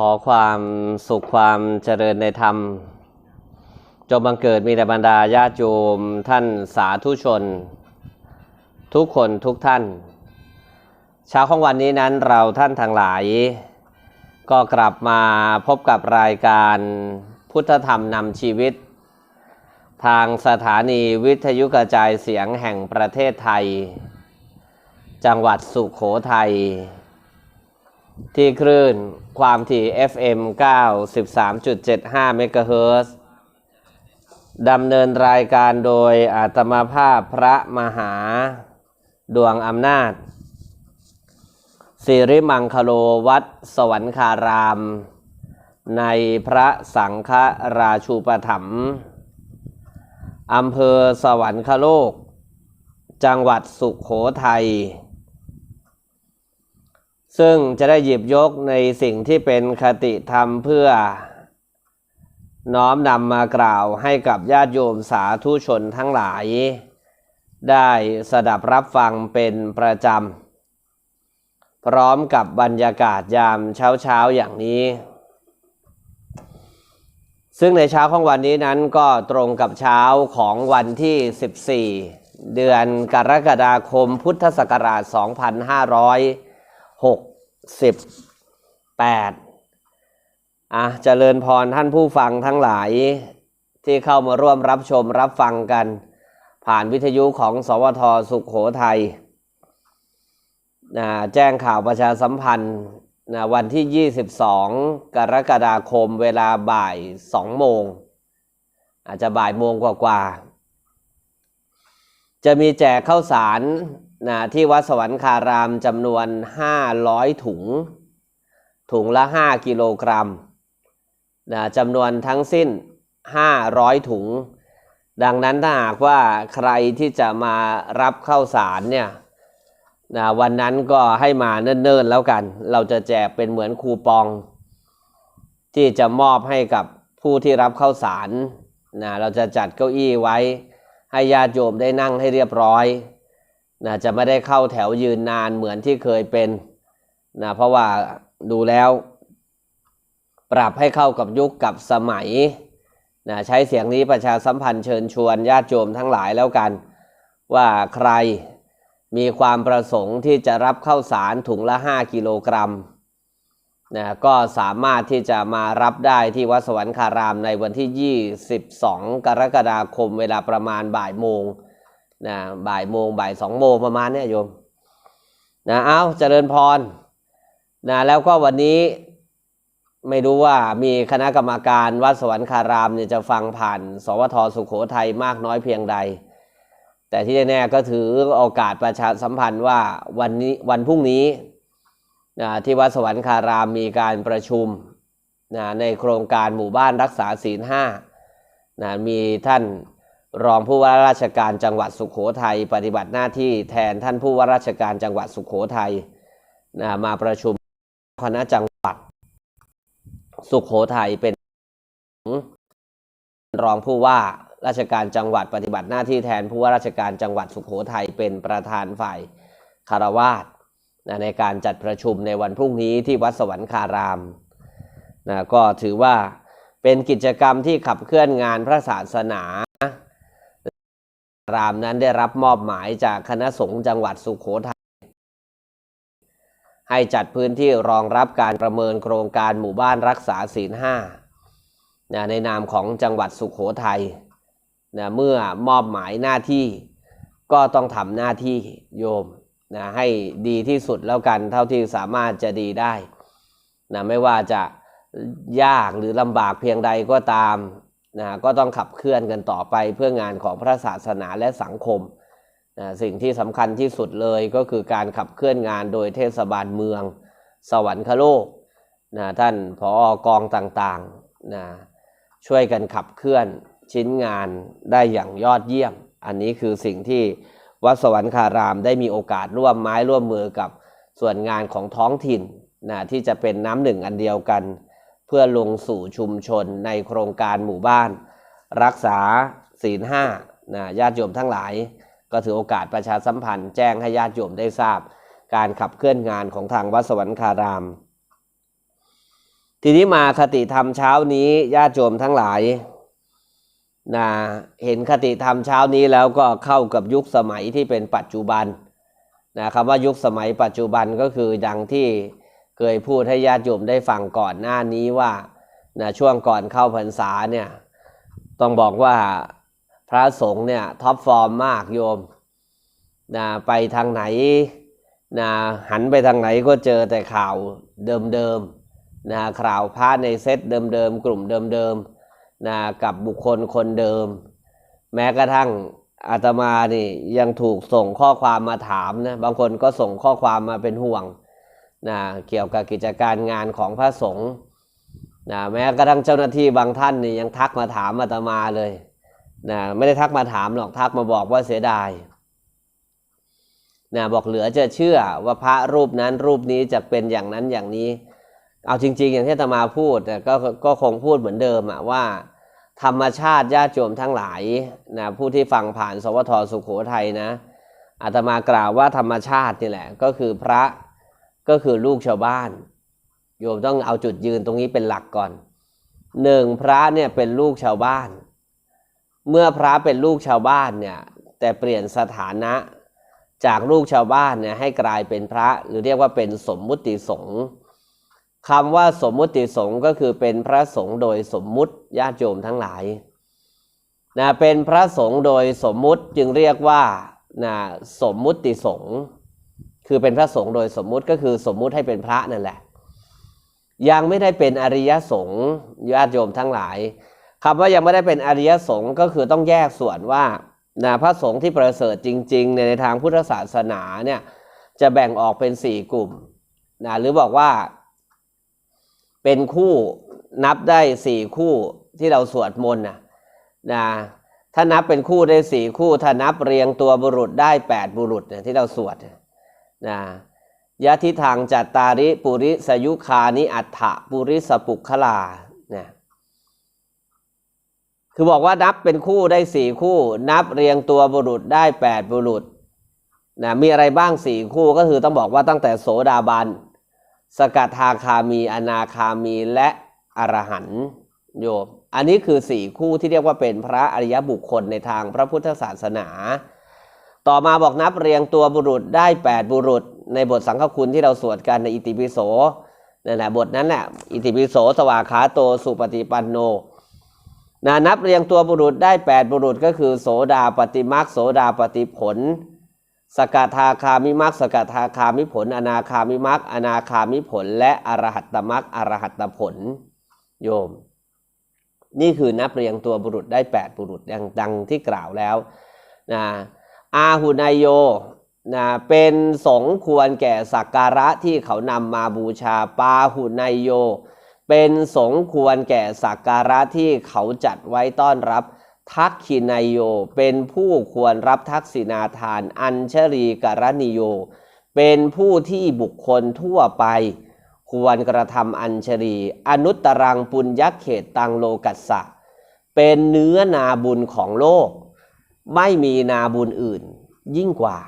ขอความสุขความเจริญในธรรม จงบังเกิดมีแต่บรรดาญาติโยมท่านสาธุชน ทุกคนทุกท่าน เช้าของวันนี้นั้นเราท่านทั้งหลาย ก็กลับมาพบกับรายการพุทธธรรมนำชีวิต ทางสถานีวิทยุกระจายเสียงแห่งประเทศไทย จังหวัดสุขโขทัย ที่คลื่นความถี่ FM 93.75 เมกะเฮิรตซ์ดำเนินรายการโดยอาตมาภาพพระมหาดวงอำนาจสิริมังคโลวัดสวรรคาราม ในพระสังฆราชูปถัมภ์อำเภอสวรรคโลก จังหวัดสุขโขทัย ซึ่งจะได้หยิบยกในสิ่งที่เป็นคติธรรมเพื่อ น้อมนำมากล่าวให้กับญาติโยมสาธุชนทั้งหลาย ได้สดับรับฟังเป็นประจำ พร้อมกับบรรยากาศยามเช้าเช้าๆอย่างนี้ ซึ่งในเช้าของวันนี้นั้นก็ตรงกับเช้าของวันที่ 14 เดือนกรกฎาคมพุทธศักราช 2568อะเจริญพรท่านผู้ฟังทั้งหลายที่เข้ามาร่วมรับชมรับฟังกัน ผ่านวิทยุของสวทสุขโขทัยนะแจ้งข่าวประชาสัมพันธ์นะวันที่ 22 กรกฎาคมเวลาบ่าย 2 โมง อาจจะบ่ายโมงกว่าๆจะมีแจกข้าวสาร นะที่วัดสวรรคารามจำนวน 500 ถุง ถุงละ 5 กิโลกรัมนะจำนวนทั้งสิ้น 500 ถุง ดังนั้นถ้าหากว่าใครที่จะมารับข้าวสารเนี่ยนะวันนั้นก็ให้มาเนิ่นๆแล้วกัน เราจะแจกเป็นเหมือนคูปอง ที่จะมอบให้กับผู้ที่รับข้าวสารนะเราจะจัดเก้าอี้ไว้ ให้ญาติโยมได้นั่งให้เรียบร้อย นะจะไม่ได้เข้าแถวยืนนานเหมือนที่เคยเป็นนะเพราะว่าดูแล้ว ปรับให้เข้ากับยุคกับสมัยนะใช้เสียงนี้ประชาสัมพันธ์เชิญชวนญาติโยมทั้งหลายแล้วกัน ว่าใครมีความประสงค์ที่จะรับข้าวสารถุงละ 5 กิโลกรัมนะก็สามารถที่จะมารับได้ที่วัดสวรรคารามในวันที่ 22 กรกฎาคมเวลาประมาณบ่ายโมง นะบ่ายโมงบ่ายสองโมงประมาณเนี้ยโยมนะเอาเจริญพรนะแล้วก็วันนี้ไม่รู้ว่ามีคณะกรรมการวัดสวรรคารามเนี่ยจะฟังผ่าน สวทสุขโขทัยมากน้อยเพียงใด แต่ที่แน่ๆก็ถือโอกาสประชาสัมพันธ์ว่าวันนี้วันพรุ่งนี้นะที่วัดสวรรคารามมีการประชุมนะในโครงการหมู่บ้านรักษาศีลห้านะมีท่าน รองผู้ว่าราชการจังหวัดสุขโขทัยปฏิบัติหน้าที่แทนท่านผู้ว่าราชการจังหวัดสุขโขทัยนะมาประชุมคณะจังหวัด สุขโขทัยเป็นรองผู้ว่าราชการจังหวัดปฏิบัติหน้าที่แทนผู้ว่าราชการจังหวัดสุขโขทัยเป็นประธานฝ่ายคารวาสนะในการจัดประชุมในวันพรุ่งนี้ที่วัดสวรรคารามนะก็ถือว่าเป็นกิจกรรมที่ขับเคลื่อนงานพระศาสนา รามนั้นได้รับมอบหมายจากคณะสงฆ์จังหวัดสุขโขทัยให้จัดพื้นที่รองรับการประเมินโครงการหมู่บ้านรักษาศีลห้าในนามของจังหวัดสุขโขทัยนะเมื่อมอบหมายหน้าที่ก็ต้องทำหน้าที่โยมนะให้ดีที่สุดแล้วกันเท่าที่สามารถจะดีได้นะไม่ว่าจะยากหรือลำบากเพียงใดก็ตาม นะก็ต้องขับเคลื่อนกันต่อไปเพื่องานของพระศาสนาและสังคมนะสิ่งที่สำคัญที่สุดเลยก็คือการขับเคลื่อนงานโดยเทศบาลเมือง สวรรคโลกนะท่านผออกองต่างๆนะช่วยกันขับเคลื่อนชิ้นงานได้อย่างยอดเยี่ยม อันนี้คือสิ่งที่วัดสวรรคารามได้มีโอกาสร่วมไม้ร่วมมือกับส่วนงานของท้องถิ่นนะที่จะเป็นน้ำหนึ่งอันเดียวกัน เพื่อลงสู่ชุมชนในโครงการหมู่บ้าน รักษาศีลห้านะญาติโยมทั้งหลาย ก็ถือโอกาสประชาสัมพันธ์แจ้งให้ญาติโยมได้ทราบ การขับเคลื่อนงานของทางวัดสวรรคาราม ทีนี้มาคติธรรมเช้านี้ญาติโยมทั้งหลายนะเห็นคติธรรมเช้านี้แล้วก็เข้ากับยุคสมัยที่เป็นปัจจุบันนะคำว่ายุคสมัยปัจจุบันก็คือดังที่ เคยพูดให้ญาติโยมได้ฟังก่อนหน้านี้ว่านะช่วงก่อนเข้าพรรษาเนี่ยต้องบอกว่าพระสงฆ์เนี่ยท็อปฟอร์มมากโยมนะไปทางไหนนะหันไปทางไหนก็เจอแต่ข่าวเดิมๆนะข่าวพระในเซตเดิมๆกลุ่มเดิมๆนะกับบุคคลคนเดิม แม้กระทั่งอาตมานี่ยังถูกส่งข้อความมาถามนะบางคนก็ส่งข้อความมาเป็นห่วง นะเกี่ยวกับกิจการงานของพระสงฆ์นะแม้กระทั่งเจ้าหน้าที่บางท่านนี่ยังทักมาถามอาตมาเลยนะไม่ได้ทักมาถามหรอกทักมาบอกว่าเสียดายนะบอกเหลือจะเชื่อว่าพระรูปนั้นรูปนี้จะเป็นอย่างนั้นอย่างนี้ เอาจริง ๆ อย่างที่อาตมาพูดก็ก็คงพูดเหมือนเดิมอะว่า ธรรมชาติญาติโยมทั้งหลายนะผู้ที่ฟังผ่านสวทสุขโขทัยนะอาตมากล่าวว่าธรรมชาตินี่แหละ ก็คือพระ ก็คือลูกชาวบ้าน โยมต้องเอาจุดยืนตรงนี้เป็นหลักก่อนหนึ่งพระเนี่ยเป็นลูกชาวบ้าน เมื่อพระเป็นลูกชาวบ้านเนี่ยแต่เปลี่ยนสถานะจากลูกชาวบ้านเนี่ยให้กลายเป็นพระหรือเรียกว่าเป็นสมมุติสงฆ์คำว่าสมมุติสงฆ์ก็คือเป็นพระสงฆ์โดยสมมุติญาติโยมทั้งหลายนะเป็นพระสงฆ์โดยสมมุติจึงเรียกว่านะสมมุติสงฆ์ คือเป็นพระสงฆ์โดยสมมุติก็คือสมมุติให้เป็นพระนั่นแหละ ยังไม่ได้เป็นอริยสงฆ์ญาติโยมทั้งหลายคำว่ายังไม่ได้เป็นอริยสงฆ์ก็คือต้องแยกส่วนว่านะพระสงฆ์ที่ประเสริฐจริง ๆ ในทางพุทธศาสนาเนี่ยจะแบ่งออกเป็นสี่กลุ่มนะหรือบอกว่า เป็นคู่นับได้สี่คู่ที่เราสวดมนต์นะนะถ้านับเป็นคู่ได้สี่คู่ ถ้านับเรียงตัวบุรุษได้แปดบุรุษเนี่ยที่เราสวดน นะยะทิทางจัตตาริปุริสยุคานิอัฏฐปุริสปุคลาเนี่ยคือบอกว่านับเป็นคู่ได้สี่คู่ นับเรียงตัวบุรุษได้แปดบุรุษนะมีอะไรบ้างสี่คู่ก็คือต้องบอกว่าตั้งแต่โสดาบัน สกทาคามี อนาคามีและอรหันต์โยมอันนี้คือสี่คู่ที่เรียกว่าเป็นพระอริยบุคคลในทางพระพุทธศาสนา ต่อมาบอกนับเรียงตัวบุรุษได้ 8 บุรุษ ในบทสังฆคุณที่เราสวดกันในอิติปิโสนั่นแหละบทนั้นแหละอิติปิโสสวากขาโตสุปฏิปันโนนะนับเรียงตัวบุรุษได้ 8 บุรุษก็คือ โสดาปฏิมักโสดาปฏิผล สกทาคามิมักสกทาคามิผล อนาคามิมักอนาคามิผล และอรหัตตมักอรหัตตผล โยม นี่คือนับเรียงตัวบุรุษได้ 8 บุรุษดังดังที่กล่าวแล้วนะ อาหุนายโยนะเป็นสงควรแก่สักการะที่เขานำมาบูชาปาหุนายโย เป็นสงควรแก่สักการะที่เขาจัดไว้ต้อนรับทักขินายโย เป็นผู้ควรรับทักษิณาทาน อัญชรีกรณิโย เป็นผู้ที่บุคคลทั่วไป ควรกระทำอัญชรี อนุตตรังปุญญเขตตังโลกัสสะ เป็นเนื้อนาบุญของโลก ไม่มีนาบุญอื่น ยิ่งกว่า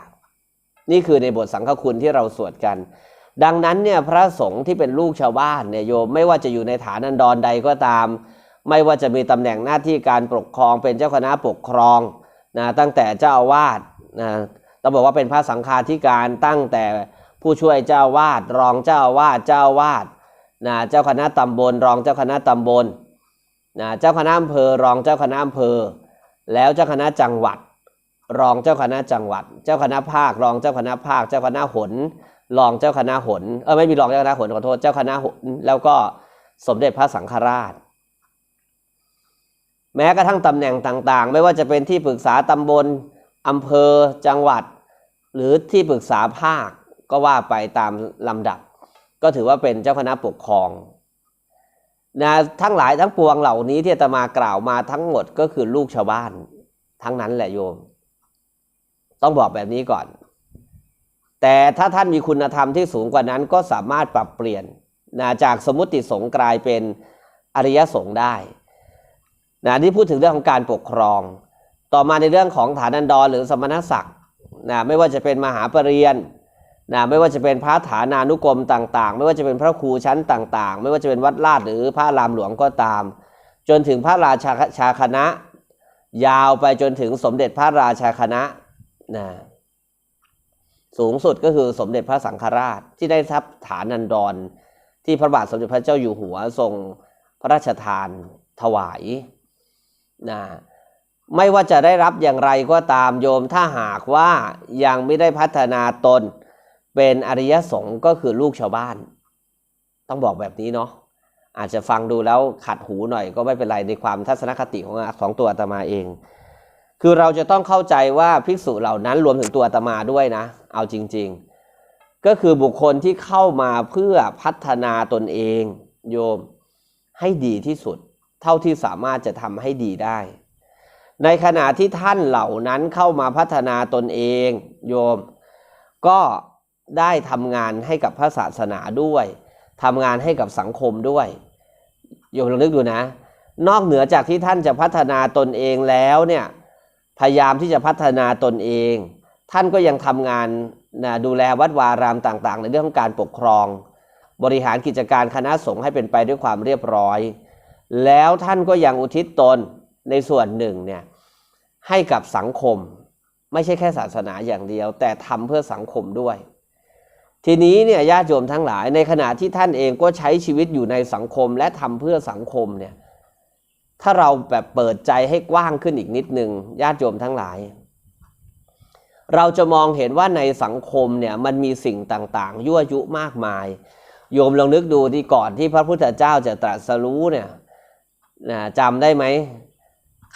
นี่คือในบทสังฆคุณที่เราสวดกัน ดังนั้นเนี่ยพระสงฆ์ที่เป็นลูกชาวบ้านเนี่ยโยมไม่ว่าจะอยู่ในฐานันดรใดก็ตาม ไม่ว่าจะมีตำแหน่งหน้าที่การปกครองเป็นเจ้าคณะปกครองนะตั้งแต่เจ้าอาวาสนะต้องบอกว่าเป็นพระสังฆาธิการตั้งแต่ผู้ช่วยเจ้าอาวาสรองเจ้าอาวาสเจ้าอาวาสนะเจ้าคณะตำบล รองเจ้าคณะตำบลนะเจ้าคณะอำเภอรองเจ้าคณะอำเภอ แล้วเจ้าคณะจังหวัด รองเจ้าคณะจังหวัด เจ้าคณะภาค รองเจ้าคณะภาค เจ้าคณะหนรองเจ้าคณะหนเออไม่มีรองเจ้าคณะหนขอโทษเจ้าคณะหนแล้วก็สมเด็จพระสังฆราช แม้กระทั่งตำแหน่งต่างๆ ไม่ว่าจะเป็นที่ปรึกษาตำบลอำเภอจังหวัด หรือที่ปรึกษาภาคก็ว่าไปตามลำดับ ก็ถือว่าเป็นเจ้าคณะปกครอง นะทั้งหลายทั้งปวงเหล่านี้ที่ตมากล่าวมาทั้งหมดก็คือลูกชาวบ้าน ทั้งนั้นแหละโยม ต้องบอกแบบนี้ก่อน แต่ถ้าท่านมีคุณธรรมที่สูงกว่านั้นก็สามารถปรับเปลี่ยนนะจากสมมติสงฆ์กลายเป็นอริยสงฆ์ได้นะที่พูดถึงเรื่องของการปกครอง ต่อมาในเรื่องของฐานันดรหรือสมณศักดิ์นะไม่ว่าจะเป็นมหาปรริญญา นะไม่ว่าจะเป็นพระฐานานุกรมต่างๆ ไม่ว่าจะเป็นพระครูชั้นต่าง ๆ ไม่ว่าจะเป็นวัดลาดหรือพระรามหลวงก็ตาม จนถึงพระราชาชาคณะ ยาวไปจนถึงสมเด็จพระราชาคณะนะสูงสุดก็คือสมเด็จพระสังฆราชที่ได้ทับฐานันดร ที่พระบาทสมเด็จพระเจ้าอยู่หัวทรงพระราชทานถวายนะไม่ว่าจะได้รับอย่างไรก็ตามโยมถ้าหากว่ายังไม่ได้พัฒนาตน เป็นอริยสงฆ์ก็คือลูกชาวบ้าน ต้องบอกแบบนี้เนาะอาจจะฟังดูแล้วขัดหูหน่อยก็ไม่เป็นไรในความทัศนคติของของตัวอาตมาเอง คือเราจะต้องเข้าใจว่าภิกษุเหล่านั้นรวมถึงตัวอาตมาด้วยนะ เอาจริง ๆ ก็คือบุคคลที่เข้ามาเพื่อพัฒนาตนเองโยมให้ดีที่สุด เท่าที่สามารถจะทำให้ดีได้ ในขณะที่ท่านเหล่านั้นเข้ามาพัฒนาตนเอง โยม ก็ ได้ทำงานให้กับพระศาสนาด้วยทำงานให้กับสังคมด้วยโยมลองนึกดูนะ นอกเหนือจากที่ท่านจะพัฒนาตนเองแล้วเนี่ยพยายามที่จะพัฒนาตนเอง ท่านก็ยังทำงานนะดูแลวัดวารามต่างๆ ในเรื่องของการปกครอง บริหารกิจการคณะสงฆ์ให้เป็นไปด้วยความเรียบร้อย แล้วท่านก็ยังอุทิศตนในส่วนหนึ่งเนี่ยให้กับสังคม ไม่ใช่แค่ศาสนาอย่างเดียว แต่ทำเพื่อสังคมด้วย ทีนี้เนี่ยญาติโยมทั้งหลายในขณะที่ท่านเองก็ใช้ชีวิตอยู่ในสังคมและทำเพื่อสังคมเนี่ยถ้าเราแบบเปิดใจให้กว้างขึ้นอีกนิดนึงญาติโยมทั้งหลาย เราจะมองเห็นว่าในสังคมเนี่ยมันมีสิ่งต่างๆ ยั่วยุมากมาย โยมลองนึกดูที่ก่อนที่พระพุทธเจ้าจะตรัสรู้เนี่ยนะจำได้ไหม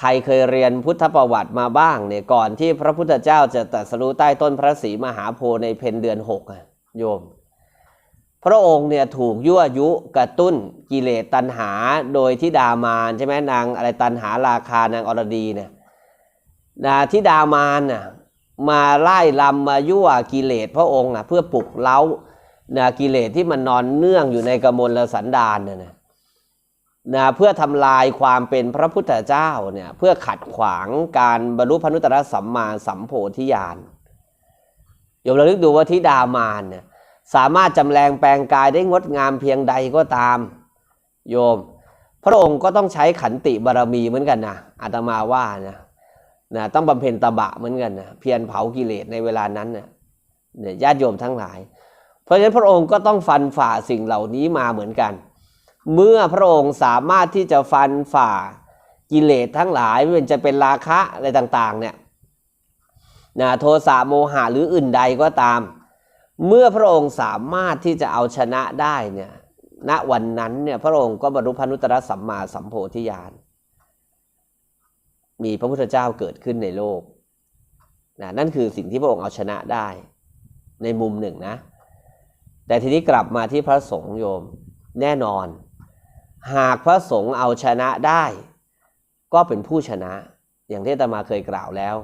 ใครเคยเรียนพุทธประวัติมาบ้างเนี่ยก่อนที่พระพุทธเจ้าจะตรัสรู้ใต้ต้นพระศรีมหาโพธิ์ในเพนเดือนหกอะ โยม พระองค์เนี่ยถูกยั่วยุกระตุ้นกิเลสตัณหาโดยทิดามานใช่ไหมนางอะไรตัณหาราคานางอรดีเนี่ยนะทิดามานน่ะมาไล่ลำมายั่วกิเลสพระองค์อะเพื่อปลุกเล้านะกิเลสที่มันนอนเนื่องอยู่ในกมลสันดานน่ะนะนะเพื่อทำลายความเป็นพระพุทธเจ้าเนี่ยเพื่อขัดขวางการบรรลุพระนุตตรสัมมาสัมโพธิญาณ โยมราลึกดูว่าทิดามานเนี่ยสามารถจำแรงแปลงกายได้งดงามเพียงใดก็ตาม โยม พระองค์ก็ต้องใช้ขันติบารมีเหมือนกันนะอาตมาว่านะนะต้องบำเพ็ญตบะเหมือนกันนะเพียรเผากิเลสในเวลานั้นเนี่ยญาติโยมทั้งหลาย เพราะฉะนั้นพระองค์ก็ต้องฟันฝ่าสิ่งเหล่านี้มาเหมือนกัน เมื่อพระองค์สามารถที่จะฟันฝ่ากิเลสทั้งหลายไม่ว่าจะเป็นราคะอะไรต่างๆเนี่ย นะโทสะโมหะหรืออื่นใดก็ตาม เมื่อพระองค์สามารถที่จะเอาชนะได้เนี่ยณวันนั้นเนี่ยพระองค์ก็บรรลุพระนุตตรสัมมาสัมโพธิญาณมีพระพุทธเจ้าเกิดขึ้นในโลกนะนั่นคือสิ่งที่พระองค์เอาชนะได้ ในมุมหนึ่งนะ แต่ทีนี้กลับมาที่พระสงฆ์โยมแน่นอน หากพระสงฆ์เอาชนะได้ ก็เป็นผู้ชนะ อย่างที่ตมาเคยกล่าวแล้ว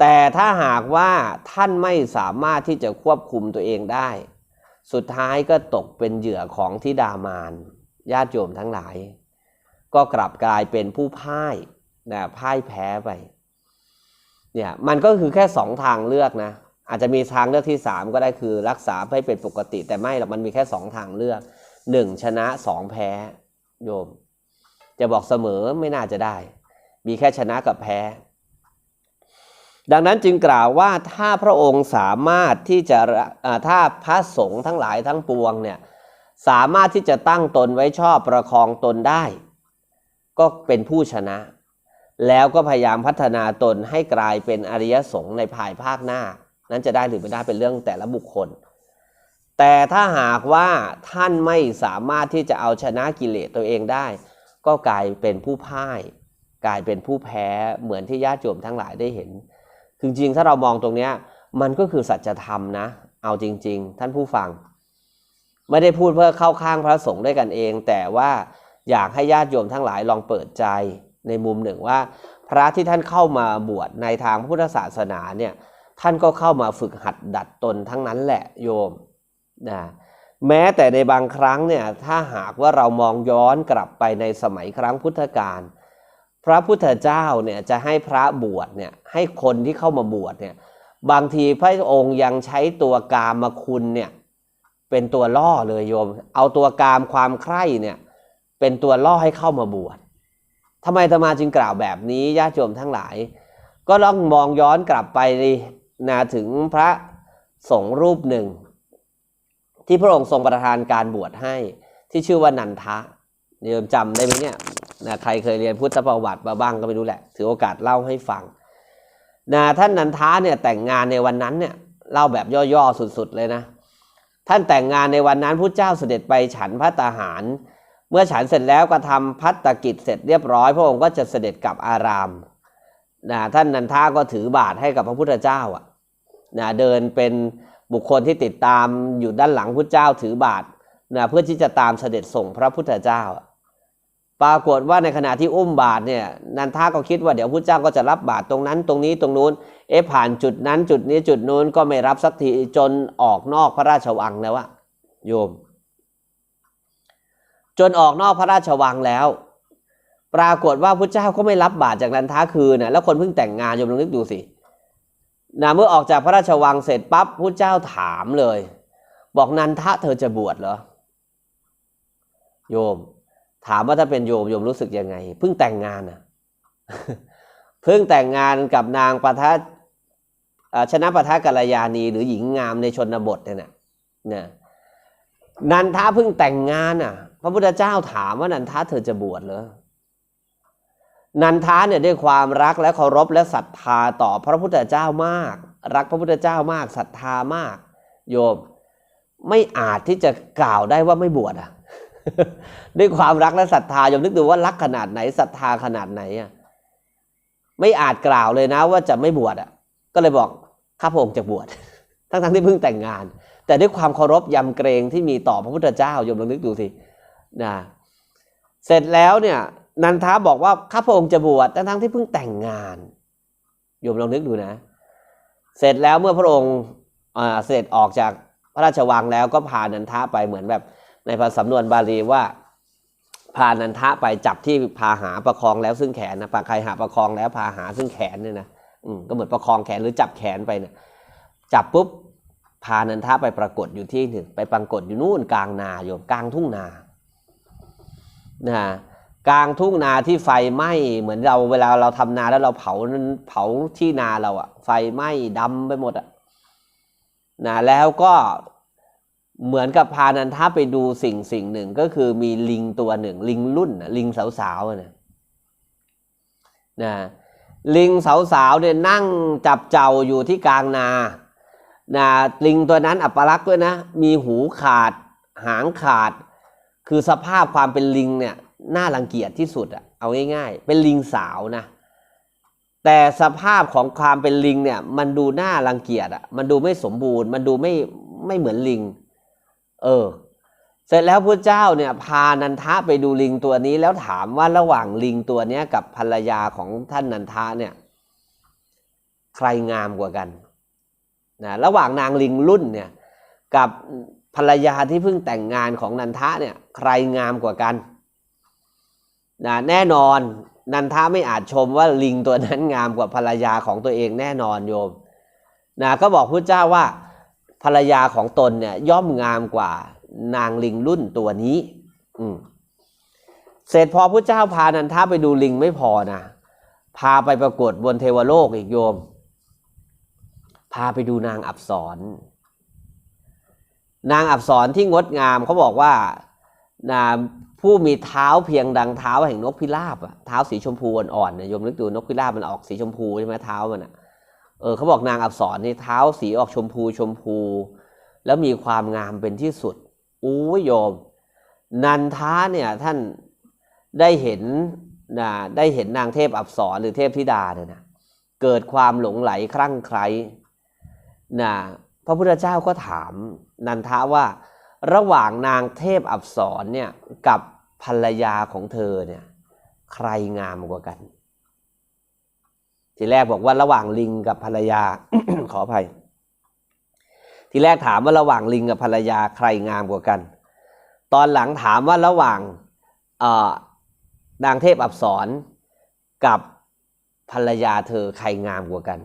แต่ถ้าหากว่าท่านไม่สามารถที่จะควบคุมตัวเองได้ สุดท้ายก็ตกเป็นเหยื่อของทิดามานญาติโยมทั้งหลาย ก็กลับกลายเป็นผู้พ่ายนะพ่ายแพ้ไปเนี่ยมันก็คือแค่สองทางเลือกนะ อาจจะมีทางเลือกที่สามก็ได้คือรักษาให้เป็นปกติ แต่ไม่หรอกมันมีแค่สองทางเลือกหนึ่งชนะสองแพ้โยม จะบอกเสมอไม่น่าจะได้ มีแค่ชนะกับแพ้ ดังนั้นจึงกล่าวว่าถ้าพระองค์สามารถที่จะถ้าพระสงฆ์ทั้งหลายทั้งปวงเนี่ยสามารถที่จะตั้งตนไว้ชอบประคองตนได้ ก็เป็นผู้ชนะ แล้วก็พยายามพัฒนาตนให้กลายเป็นอริยสงฆ์ในภายภาคหน้า นั้นจะได้หรือไม่ได้เป็นเรื่องแต่ละบุคคล แต่ถ้าหากว่าท่านไม่สามารถที่จะเอาชนะกิเลสตัวเองได้ ก็กลายเป็นผู้พ่าย กลายเป็นผู้แพ้เหมือนที่ญาติโยมทั้งหลายได้เห็น จริงๆ ถ้าเรามองตรงเนี้ยมันก็คือสัจธรรมนะ เอาจริง ๆ ท่านผู้ฟัง ไม่ได้พูดเพื่อเข้าข้างพระสงฆ์ด้วยกันเอง แต่ว่าอยากให้ญาติโยมทั้งหลายลองเปิดใจในมุมหนึ่งว่า พระที่ท่านเข้ามาบวชในทางพุทธศาสนาเนี่ยท่านก็เข้ามาฝึกหัดดัดตนทั้งนั้นแหละโยมนะแม้แต่ในบางครั้งเนี่ยถ้าหากว่าเรามองย้อนกลับไปในสมัยครั้งพุทธกาล พระพุทธเจ้าเนี่ยจะให้พระบวชเนี่ยให้คนที่เข้ามาบวชเนี่ยบางทีพระองค์ยังใช้ตัวกามคุณเนี่ยเป็นตัวล่อเลยโยม เอาตัวกามความใคร่เนี่ยเป็นตัวล่อให้เข้ามาบวชทำไมธรรมาจึงกล่าวแบบนี้ญาติโยมทั้งหลาย ก็ลองมองย้อนกลับไปนะถึงพระสงฆ์รูปหนึ่ง ที่พระองค์ทรงประทานการบวชให้ที่ชื่อว่านันทะโยมจำได้ไหมเนี่ย นะใครเคยเรียนพุทธประวัติมาบ้างก็ไม่รู้แหละ ถือโอกาสเล่าให้ฟังนะท่านนันทะเนี่ยแต่งงานในวันนั้นเนี่ยเล่าแบบย่อๆสุดๆเลยนะ ท่านแต่งงานในวันนั้นพระเจ้าเสด็จไปฉันพระตาหาร เมื่อฉันเสร็จแล้วก็ทำพัตกิจเสร็จเรียบร้อย พระองค์ก็จะเสด็จกลับอารามนะท่านนันทาก็ถือบาทให้กับพระพุทธเจ้าอะนะเดินเป็นบุคคลที่ติดตามอยู่ด้านหลังพุทธเจ้าถือบาทนะเพื่อที่จะตามเสด็จส่งพระพุทธเจ้า ปรากฏว่าในขณะที่อุ้มบาทเนี่ยนันทาก็คิดว่าเดี๋ยวพุทธเจ้าก็จะรับบาทตรงนั้นตรงนี้ตรงนู้นเอ๊ะผ่านจุดนั้นจุดนี้จุดนู้นก็ไม่รับสักทีจนออกนอกพระราชวังแล้วอะโยม จนออกนอกพระราชวังแล้ว ปรากฏว่าพระเจ้าก็ไม่รับบาตรจากนันทาคืนนะแล้วคนเพิ่งแต่งงานโยมลองนึกดูสินะเมื่อออกจากพระราชวังเสร็จปั๊บพระเจ้าถามเลย บอกนันทะเธอจะบวชเหรอโยม ถามว่าถ้าเป็นโยมโยมรู้สึกยังไง เพิ่งแต่งงานอะเพิ่งแต่งงานกับนางปทะชนะปทะกัลยาณี หรือหญิงงามในชนบทเนี่ยนะนะนันทาเพิ่งแต่งงานอะ พระพุทธเจ้าถามว่านันทาเธอจะบวชเหรอนันทาเนี่ยด้วยความรักและเคารพและศรัทธาต่อพระพุทธเจ้ามาก รักพระพุทธเจ้ามากศรัทธามาก โยมไม่อาจที่จะกล่าวได้ว่าไม่บวชอะ ด้วยความรักและศรัทธายมนึกดูว่ารักขนาดไหนศรัทธาขนาดไหนอะไม่อาจกล่าวเลยนะ ว่าจะไม่บวชอะ ก็เลยบอกข้าพระองค์จะบวชทั้งทั้งที่เพิ่งแต่งงาน แต่ด้วยความเคารพยำเกรงที่มีต่อพระพุทธเจ้ายมลองนึกดูสินะเสร็จแล้วเนี่ยนันทาบอกว่าข้าพระองค์จะบวชทั้งทั้งที่เพิ่งแต่งงานโยมลองนึกดูนะ เสร็จแล้วเมื่อพระองค์เสร็จออกจากพระราชวังแล้วก็พานันทาไปเหมือนแบบ ในภาษาสำนวนบาลีว่าพานันทะไปจับที่พาหาประคองแล้วซึ่งแขนนะปากใครหาประคองแล้วพาหาซึ่งแขนเนี่ยนะก็เหมือนประคองแขนหรือจับแขนไปเนี่ยจับปุ๊บพานันทะไปปรากฏอยู่ที่หนึ่งไปปรากฏอยู่นู่นกลางนาโยมกลางทุ่งนานะกลางทุ่งนาที่ไฟไหม้เหมือนเราเวลาเราทำนาแล้วเราเผาเผาที่นาเราอะไฟไหม้ดำไปหมดอะนะแล้วก็ เหมือนกับพานันทาไปดูสิ่งสิ่งหนึ่งก็คือมีลิงตัวหนึ่ง ลิงรุ่นลิงสาวๆนะนะลิงสาวๆเนี่ยนั่งจับเจ้าอยู่ที่กลางนานะลิงตัวนั้นอัปลักษณ์ด้วยนะ มีหูขาด หางขาด คือสภาพความเป็นลิงเนี่ยน่ารังเกียจที่สุดอะเอาง่ายๆ เป็นลิงสาวนะ แต่สภาพของความเป็นลิงเนี่ย มันดูน่ารังเกียจอะมันดูไม่สมบูรณ์ มันดูไม่ไม่เหมือนลิง เออ เสร็จแล้วพระเจ้าเนี่ยพานันทะไปดูลิงตัวนี้แล้วถามว่าระหว่างลิงตัวเนี้ยกับภรรยาของท่านนันทะเนี่ย ใครงามกว่ากันนะระหว่างนางลิงรุ่นเนี่ยกับภรรยาที่เพิ่งแต่งงานของนันทะเนี่ยใครงามกว่ากันนะแน่นอนนันทะไม่อาจชมว่าลิงตัวนั้นงามกว่าภรรยาของตัวเองแน่นอนโยมนะก็บอกพระเจ้าว่า ภรรยาของตนเนี่ยย่อมงามกว่านางลิงรุ่นตัวนี้ อืเสร็จพอพระเจ้าพานันทาไปดูลิงไม่พอนะพาไปประกวดบนเทวโลกอีกโยม พาไปดูนางอับสรนางอับสรที่งดงามเขาบอกว่านาผู้มีเท้าเพียงดังเท้าแห่งนกพิราบอะเท้าสีชมพูอ่อนๆเนี่ยโยมนึกดูนกพิราบมันออกสีชมพูใช่ไหมเท้ามันอะ เออเขาบอกนางอับสรนี่เท้าสีออกชมพูชมพู แล้วมีความงามเป็นที่สุดอู้โยม นันท้าเนี่ยท่านได้เห็นนะได้เห็นนางเทพอับสรหรือเทพธิดาเนี่ยนะเกิดความหลงไหลคลั่งไคล้นะพระพุทธเจ้าก็ถามนันทาว่าระหว่างนางเทพอับสรเนี่ยกับภรรยาของเธอเนี่ยใครงามกว่ากัน ทีแรกบอกว่าระหว่างลิงกับภรรยา ขออภัย ทีแรกถามว่าระหว่างลิงกับภรรยาใครงามกว่ากัน ตอนหลังถามว่าระหว่างนางเทพอับสรกับภรรยาเธอใครงามกว่ากัน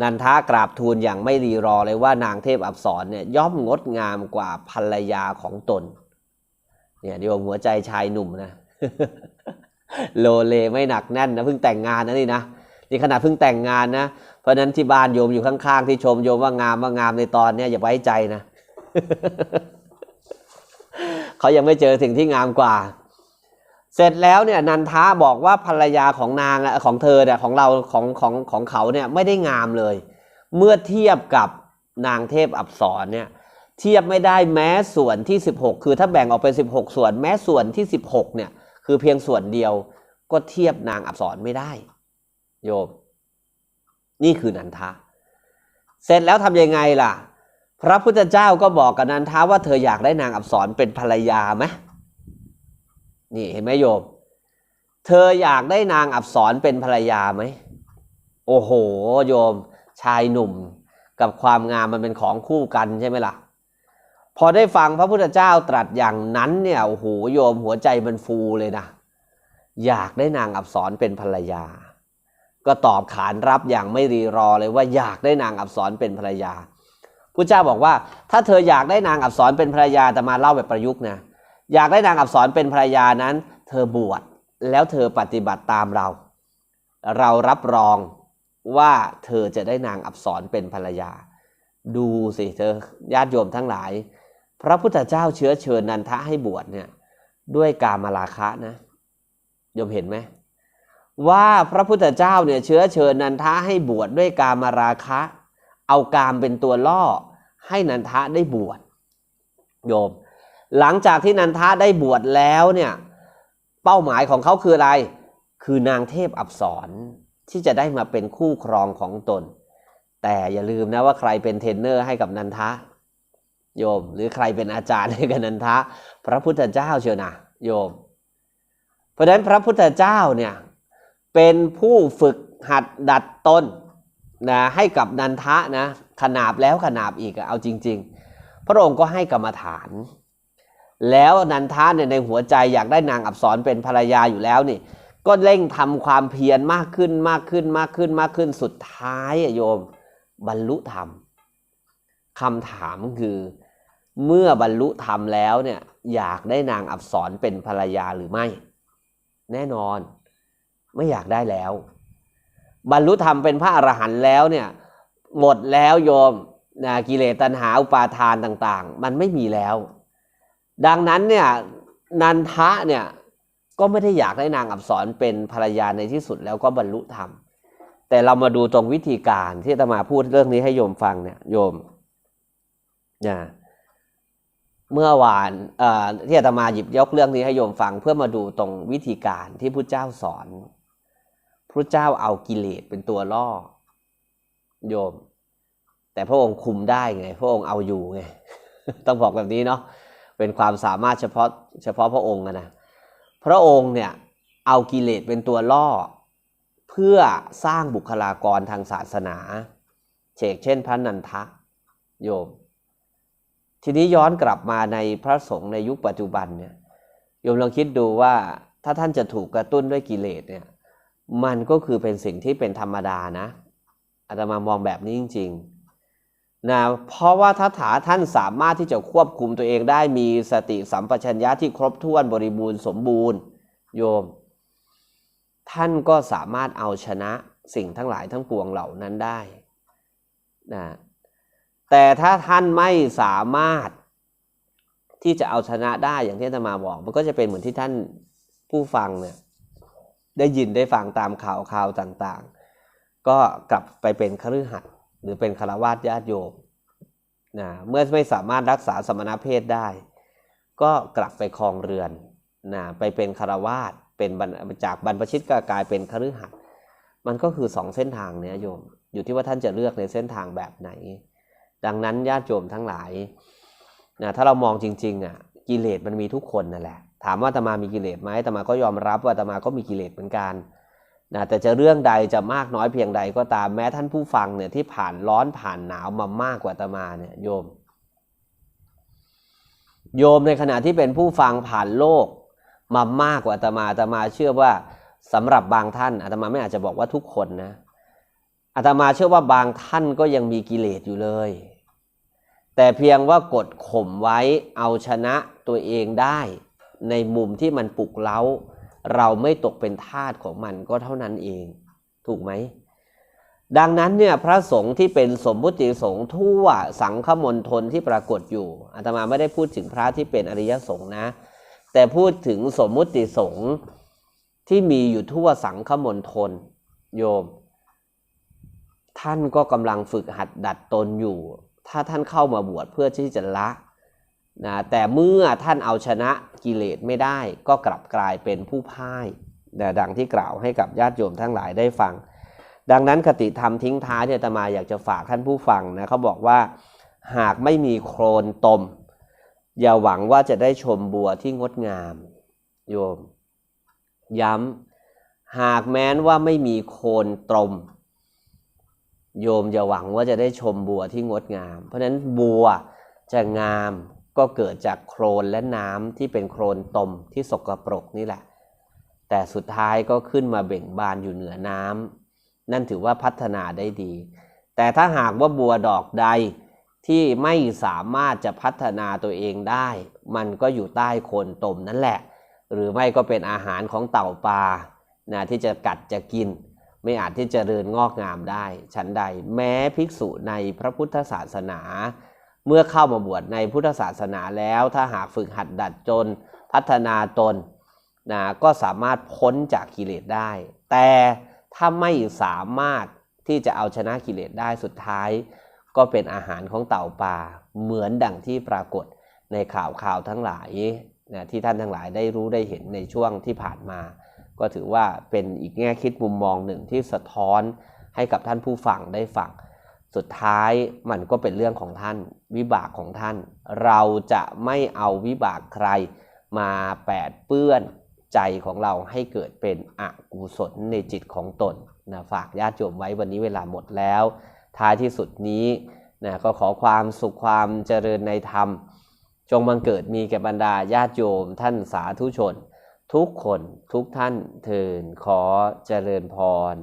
นันทากราบทูลอย่างไม่รีรอเลยว่านางเทพอับสรเนี่ยย่อมงดงามกว่าภรรยาของตน เนี่ยโยมหัวใจชายหนุ่มนะ โลเลไม่หนักแน่นนะเพิ่งแต่งงานนะนี่นะนี่ขนาดเพิ่งแต่งงานนะ เพราะฉะนั้นที่บ้านโยมอยู่ข้างๆที่ชมโยมว่างามว่างามในตอนเนี้ยอย่าไว้ใจนะเขายังไม่เจอสิ่งที่งามกว่า เสร็จแล้วเนี่ยนันทาบอกว่าภรรยาของนางของเธอเนี่ยของเราของของของเขาเนี่ยไม่ได้งามเลย เมื่อเทียบกับนางเทพอับสรเนี่ยเทียบไม่ได้แม้ส่วนที่ 16 คือถ้าแบ่งออกเป็น 16 ส่วน แม้ส่วนที่ 16 เนี่ย คือเพียงส่วนเดียวก็เทียบนางอับสรไม่ได้ โยม นี่คือนันทาเสร็จแล้วทำยังไงล่ะ พระพุทธเจ้าก็บอกกับนันทาว่าเธออยากได้นางอับสรเป็นภรรยาไหมนี่เห็นไหมโยม เธออยากได้นางอับสรเป็นภรรยาไหมโอ้โห โยม ชายหนุ่ม กับความงามมันเป็นของคู่กันใช่ไหมล่ะ พอได้ฟังพระพุทธเจ้าตรัสอย่างนั้นเนี่ยโอ้โหโยมหัวใจมันฟูเลยนะ อยากได้นางอับสรเป็นภรรยา ก็ตอบขานรับอย่างไม่รีรอเลยว่าอยากได้นางอับสรเป็นภรรยาพระเจ้าบอกว่า ถ้าเธออยากได้นางอับสรเป็นภรรยาแต่มาเล่าแบบประยุกต์นะอยากได้นางอับสรเป็นภรรยานั้น เธอบวชแล้วเธอปฏิบัติตามเรา เรารับรองว่าเธอจะได้นางอับสรเป็นภรรยา ดูสิเธอญาติโยมทั้งหลาย พระพุทธเจ้าเชื้อเชิญนันทะให้บวชเนี่ยด้วยกามราคะนะโยมเห็นไหมว่าพระพุทธเจ้าเนี่ยเชื้อเชิญนันทะให้บวชด้วยกามราคะ เอากามเป็นตัวล่อให้นันทะได้บวชโยม หลังจากที่นันทะได้บวชแล้วเนี่ยเป้าหมายของเขาคืออะไร คือนางเทพอับสรที่จะได้มาเป็นคู่ครองของตน แต่อย่าลืมนะว่าใครเป็นเทรนเนอร์ให้กับนันทะ โยม หรือใครเป็นอาจารย์ให้กันันทะ พระพุทธเจ้าเชียวนะโยม เพราะฉะนั้นพระพุทธเจ้าเนี่ยเป็นผู้ฝึกหัดดัดตนนะให้กับนันทะนะขนาบแล้วขนาบอีกเอาจริง ๆ พระองค์ก็ให้กรรมฐาน แล้วนันทะเนี่ยในหัวใจอยากได้นางอับสรเป็นภรรยาอยู่แล้วนี่ ก็เร่งทำความเพียรมากขึ้นมากขึ้นมากขึ้นมากขึ้นสุดท้ายอะโยมบรรลุธรรมคำถามคือ เมื่อบรรลุธรรมแล้วเนี่ยอยากได้นางอับสรเป็นภรรยาหรือไม่ แน่นอน ไม่อยากได้แล้ว บรรลุธรรมเป็นพระอรหันต์แล้วเนี่ยหมดแล้วโยมนะกิเลสตัณหาอุปาทานต่างๆ มันไม่มีแล้ว ดังนั้นเนี่ยนันทะเนี่ยก็ไม่ได้อยากได้นางอับสรเป็นภรรยาในที่สุดแล้วก็บรรลุธรรม แต่เรามาดูตรงวิธีการที่ตมาพูดเรื่องนี้ให้โยมฟังเนี่ยโยมนะ เมื่อวานที่อาตมาหยิบยกเรื่องนี้ให้โยมฟังเพื่อมาดูตรงวิธีการที่พระเจ้าสอนพระเจ้าเอากิเลสเป็นตัวล่อ โยม แต่พระองค์คุมได้ไง พระองค์เอาอยู่ไง ต้องบอกแบบนี้เนาะเป็นความสามารถเฉพาะเฉพาะพระองค์นะพระองค์เนี่ยเอากิเลสเป็นตัวล่อ เพื่อสร้างบุคลากรทางศาสนาเชกเช่นพระนันทะ โยม ทีนี้ย้อนกลับมาในพระสงฆ์ในยุคปัจจุบันเนี่ยโยมลองคิดดูว่าถ้าท่านจะถูกกระตุ้นด้วยกิเลสเนี่ย มันก็คือเป็นสิ่งที่เป็นธรรมดานะอาตมามองแบบนี้จริงๆนะเพราะว่าถ้าถาท่านสามารถที่จะควบคุมตัวเองได้มีสติสัมปชัญญะที่ครบถ้วนบริบูรณ์สมบูรณ์ โยม ท่านก็สามารถเอาชนะสิ่งทั้งหลายทั้งปวงเหล่านั้นได้นะ แต่ถ้าท่านไม่สามารถที่จะเอาชนะได้อย่างที่อาตมาบอก มันก็จะเป็นเหมือนที่ท่านผู้ฟังเนี่ยได้ยินได้ฟังตามข่าวข่าวต่างๆ ก็กลับไปเป็นคฤหัสถ์หรือเป็นคารวาสญาติโยมนะเมื่อไม่สามารถรักษาสมณเพศได้ ก็กลับไปคลองเรือนนะไปเป็นคารวาสเป็นจากบรรพชิตก็กลายเป็นคฤหัสถ์มันก็คือสองเส้นทางเนี่ยโยม อยู่ที่ว่าท่านจะเลือกในเส้นทางแบบไหน ดังนั้นญาติโยมทั้งหลายนะถ้าเรามองจริงๆอะกิเลสมันมีทุกคนนั่นแหละ ถามว่าตมามีกิเลสไหมตมาก็ยอมรับว่าตมาก็มีกิเลสเหมือนกันนะแต่จะเรื่องใดจะมากน้อยเพียงใดก็ตามแม้ท่านผู้ฟังเนี่ยที่ผ่านร้อนผ่านหนาวมามากกว่าตมาเนี่ยโยม โยมในขณะที่เป็นผู้ฟังผ่านโลกมามากกว่าตมาตมาเชื่อว่าสำหรับบางท่านอาตมาไม่อาจจะบอกว่าทุกคนนะ อาตมาเชื่อว่าบางท่านก็ยังมีกิเลสอยู่เลย แต่เพียงว่ากดข่มไว้เอาชนะตัวเองได้ ในมุมที่มันปลุกเล้า เราไม่ตกเป็นทาสของมันก็เท่านั้นเอง ถูกไหม ดังนั้นเนี่ยพระสงฆ์ที่เป็นสมมุติสงฆ์ทั่วสังฆมณฑลที่ปรากฏอยู่อาตมาไม่ได้พูดถึงพระที่เป็นอริยสงฆ์นะ แต่พูดถึงสมมุติสงฆ์ที่มีอยู่ทั่วสังฆมณฑลโยม ท่านก็กำลังฝึกหัดดัดตนอยู่ ถ้าท่านเข้ามาบวชเพื่อที่จะละนะแต่เมื่อท่านเอาชนะกิเลสไม่ได้ ก็กลับกลายเป็นผู้พ่ายนะดังที่กล่าวให้กับญาติโยมทั้งหลายได้ฟัง ดังนั้นคติธรรมทิ้งท้ายเนี่ยตมาอยากจะฝากท่านผู้ฟังนะเขาบอกว่าหากไม่มีโครนตม อย่าหวังว่าจะได้ชมบัวที่งดงาม โยม ย้ำหากแม้นว่าไม่มีโคนตรม โยมอย่าหวังว่าจะได้ชมบัวที่งดงาม เพราะฉะนั้นบัวจะงามก็เกิดจากโครนและน้ำที่เป็นโครนตมที่สกปรกนี่แหละ แต่สุดท้ายก็ขึ้นมาเบ่งบานอยู่เหนือน้ำนั่นถือว่าพัฒนาได้ดี แต่ถ้าหากว่าบัวดอกใดที่ไม่สามารถจะพัฒนาตัวเองได้ มันก็อยู่ใต้โคนตมนั่นแหละ หรือไม่ก็เป็นอาหารของเต่าปลานะที่จะกัดจะกิน ไม่อาจที่จะเริญงอกงามได้ ฉันใดแม้ภิกษุในพระพุทธศาสนา เมื่อเข้ามาบวชในพุทธศาสนาแล้ว ถ้าหากฝึกหัดดัดจน พัฒนาตนนะก็สามารถพ้นจากกิเลสได้ แต่ถ้าไม่สามารถที่จะเอาชนะกิเลสได้สุดท้าย ก็เป็นอาหารของเต่าป่าเหมือนดังที่ปรากฏในข่าวข่าวทั้งหลายนะที่ท่านทั้งหลายได้รู้ได้เห็นในช่วงที่ผ่านมา ก็ถือว่าเป็นอีกแง่คิดมุมมองหนึ่งที่สะท้อนให้กับท่านผู้ฟังได้ฟังสุดท้ายมันก็เป็นเรื่องของท่านวิบากของท่าน เราจะไม่เอาวิบากใครมาแปดเปื้อนใจของเราให้เกิดเป็นอกุศลในจิตของตนนะฝากญาติโยมไว้วันนี้เวลาหมดแล้ว ท้ายที่สุดนี้นะก็ขอความสุขความเจริญในธรรม จงบังเกิดมีแก่บรรดาญาติโยมท่านสาธุชน ทุกคนทุกท่านเทินขอเจริญพร